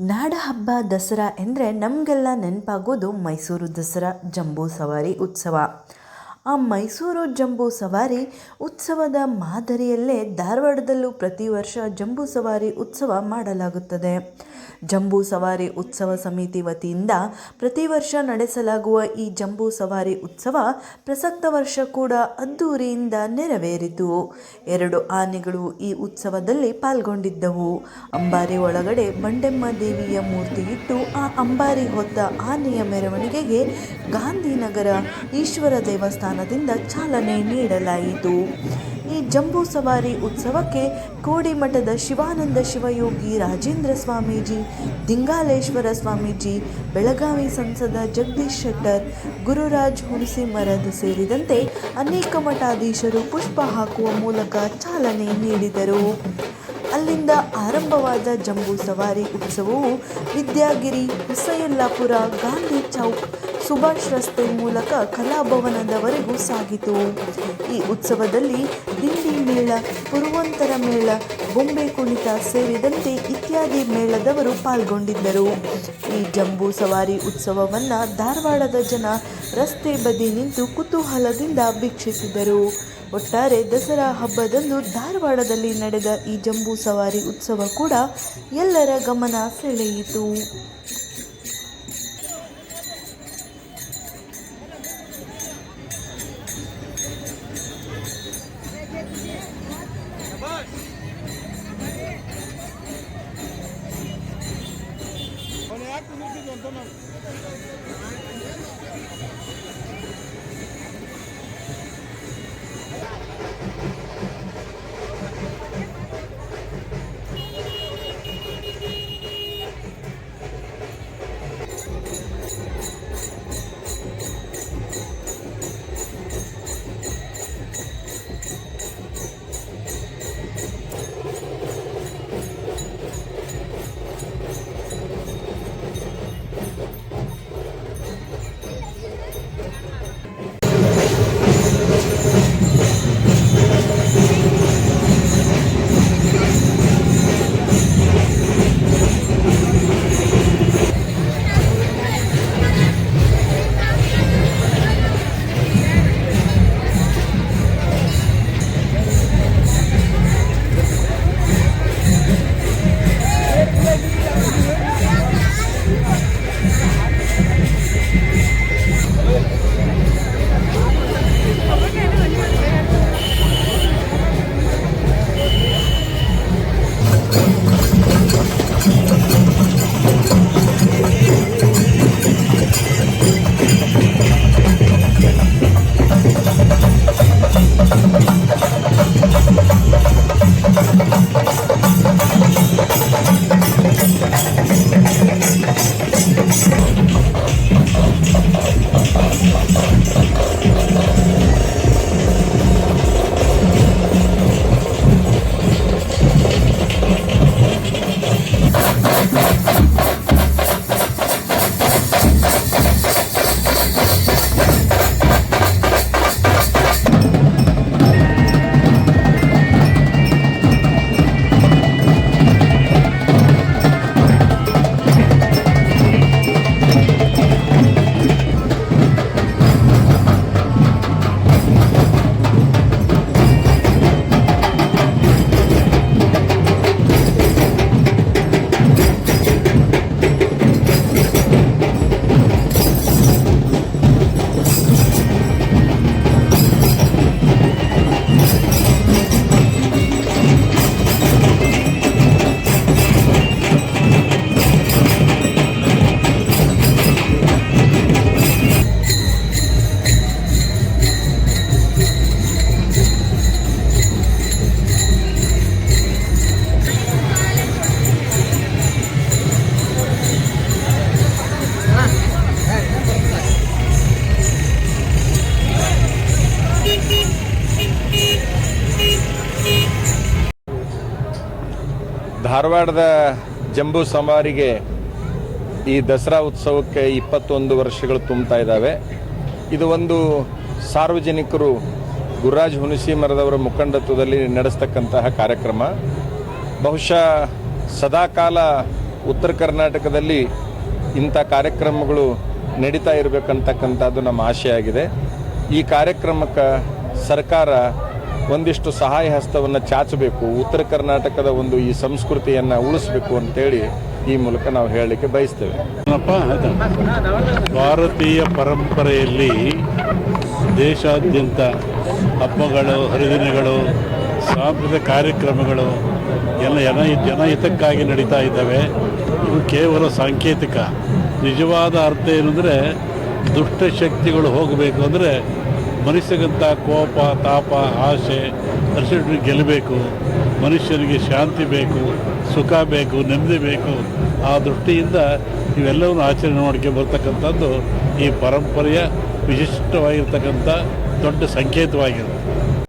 ನಾಡಹಬ್ಬ ದಸರಾ ಎಂದರೆ ನಮಗೆಲ್ಲ ನೆನಪಾಗೋದು ಮೈಸೂರು ದಸರಾ ಜಂಬೂ ಸವಾರಿ ಉತ್ಸವ. ಆ ಮೈಸೂರು ಜಂಬೂ ಸವಾರಿ ಉತ್ಸವದ ಮಾದರಿಯಲ್ಲೇ ಧಾರವಾಡದಲ್ಲೂ ಪ್ರತಿ ವರ್ಷ ಜಂಬೂ ಸವಾರಿ ಉತ್ಸವ ಮಾಡಲಾಗುತ್ತದೆ. ಜಂಬೂ ಸವಾರಿ ಉತ್ಸವ ಸಮಿತಿ ವತಿಯಿಂದ ಪ್ರತಿ ವರ್ಷ ನಡೆಸಲಾಗುವ ಈ ಜಂಬೂ ಸವಾರಿ ಉತ್ಸವ ಪ್ರಸಕ್ತ ವರ್ಷ ಕೂಡ ಅದ್ದೂರಿಯಿಂದ ನೆರವೇರಿತು. ಎರಡು ಆನೆಗಳು ಈ ಉತ್ಸವದಲ್ಲಿ ಪಾಲ್ಗೊಂಡಿದ್ದವು. ಅಂಬಾರಿ ಒಳಗಡೆ ಬಂಡೆಮ್ಮ ದೇವಿಯ ಮೂರ್ತಿ ಇಟ್ಟು ಆ ಅಂಬಾರಿ ಹೊತ್ತ ಆನೆಯ ಮೆರವಣಿಗೆಗೆ ಗಾಂಧಿನಗರ ಈಶ್ವರ ದೇವಸ್ಥಾನದಿಂದ ಚಾಲನೆ ನೀಡಲಾಯಿತು. ಈ ಜಂಬೂ ಸವಾರಿ ಉತ್ಸವಕ್ಕೆ ಕೋಡಿಮಠದ ಶಿವಾನಂದ ಶಿವಯೋಗಿ ರಾಜೇಂದ್ರ ಸ್ವಾಮೀಜಿ, ದಿಂಗಾಲೇಶ್ವರ ಸ್ವಾಮೀಜಿ, ಬೆಳಗಾವಿ ಸಂಸದ ಜಗದೀಶ್ ಶೆಟ್ಟರ್, ಗುರುರಾಜ್ ಹುಣಸಿಮರದ್ ಸೇರಿದಂತೆ ಅನೇಕ ಮಠಾಧೀಶರು ಪುಷ್ಪ ಹಾಕುವ ಮೂಲಕ ಚಾಲನೆ ನೀಡಿದರು. ಅಲ್ಲಿಂದ ಆರಂಭವಾದ ಜಂಬೂ ಸವಾರಿ ಉತ್ಸವವು ವಿದ್ಯಾಗಿರಿ, ಹುಸಯಲ್ಲಾಪುರ, ಗಾಂಧಿ ಚೌಕ್ ಸುಭಾಷ್ ರಸ್ತೆ ಮೂಲಕ ಕಲಾಭವನದವರೆಗೂ ಸಾಗಿತು. ಈ ಉತ್ಸವದಲ್ಲಿ ದಿಂಡಿ ಮೇಳ, ಪುರುವಂತರ ಮೇಳ, ಬೊಂಬೆ ಕುಣಿತ ಸೇರಿದಂತೆ ಇತ್ಯಾದಿ ಮೇಳದವರು ಪಾಲ್ಗೊಂಡಿದ್ದರು. ಈ ಜಂಬೂ ಸವಾರಿ ಉತ್ಸವವನ್ನು ಧಾರವಾಡದ ಜನ ರಸ್ತೆ ಬದಿ ನಿಂತು ಕುತೂಹಲದಿಂದ ವೀಕ್ಷಿಸಿದರು. ಒಟ್ಟಾರೆ ದಸರಾ ಹಬ್ಬದಂದು ಧಾರವಾಡದಲ್ಲಿ ನಡೆದ ಈ ಜಂಬೂ ಸವಾರಿ ಉತ್ಸವ ಕೂಡ ಎಲ್ಲರ ಗಮನ ಸೆಳೆಯಿತು. Ну, где он, Донал? ಧಾರವಾಡದ ಜಂಬೂ ಸವಾರಿಗೆ ಈ ದಸರಾ ಉತ್ಸವಕ್ಕೆ ಇಪ್ಪತ್ತೊಂದು ವರ್ಷಗಳು ತುಂಬ್ತಾ ಇದ್ದಾವೆ. ಇದು ಒಂದು ಸಾರ್ವಜನಿಕರು ಗುರುರಾಜ್ ಹುಣಸಿ ಮರದವರ ಮುಖಂಡತ್ವದಲ್ಲಿ ನಡೆಸ್ತಕ್ಕಂತಹ ಕಾರ್ಯಕ್ರಮ. ಬಹುಶಃ ಸದಾಕಾಲ ಉತ್ತರ ಕರ್ನಾಟಕದಲ್ಲಿ ಇಂಥ ಕಾರ್ಯಕ್ರಮಗಳು ನಡೀತಾ ಇರಬೇಕಂತಕ್ಕಂಥದ್ದು ನಮ್ಮ ಆಶೆ ಆಗಿದೆ ಈ ಕಾರ್ಯಕ್ರಮಕ್ಕೆ ಸರ್ಕಾರ ಒಂದಿಷ್ಟು ಸಹಾಯ ಹಸ್ತವನ್ನು ಚಾಚಬೇಕು. ಉತ್ತರ ಕರ್ನಾಟಕದ ಒಂದು ಈ ಸಂಸ್ಕೃತಿಯನ್ನು ಉಳಿಸಬೇಕು ಅಂತೇಳಿ ಈ ಮೂಲಕ ನಾವು ಹೇಳಲಿಕ್ಕೆ ಬಯಸ್ತೇವೆ? ಭಾರತೀಯ ಪರಂಪರೆಯಲ್ಲಿ ದೇಶಾದ್ಯಂತ ಹಬ್ಬಗಳು, ಹರಿದಿನಗಳು, ಸಾಂಸ್ಕೃತಿಕ ಕಾರ್ಯಕ್ರಮಗಳು ಎಲ್ಲ ಜನ ಜನಹಿತಕ್ಕಾಗಿ ನಡೀತಾ ಇದ್ದಾವೆ. ಇವು ಕೇವಲ ಸಾಂಕೇತಿಕ. ನಿಜವಾದ ಅರ್ಥ ಏನಂದರೆ ದುಷ್ಟಶಕ್ತಿಗಳು ಹೋಗಬೇಕು ಅಂದರೆ ಮನುಷ್ಯಗಂತ ಕೋಪ, ತಾಪ, ಆಸೆ ಅರಿಸಿಟ್ಟು ಗೆಲ್ಲಬೇಕು ಮನುಷ್ಯನಿಗೆ ಶಾಂತಿ ಬೇಕು, ಸುಖ ಬೇಕು, ನೆಮ್ಮದಿ ಬೇಕು, ಆ ದೃಷ್ಟಿಯಿಂದ ಇವೆಲ್ಲವನ್ನು ಆಚರಣೆ ಮಾಡ್ಕೊಂಡು ಬರ್ತಕ್ಕಂಥದ್ದು ಈ ಪರಂಪರೆಯ ವಿಶಿಷ್ಟವಾಗಿರ್ತಕ್ಕಂಥ ದೊಡ್ಡ ಸಂಕೇತವಾಗಿರುತ್ತೆ.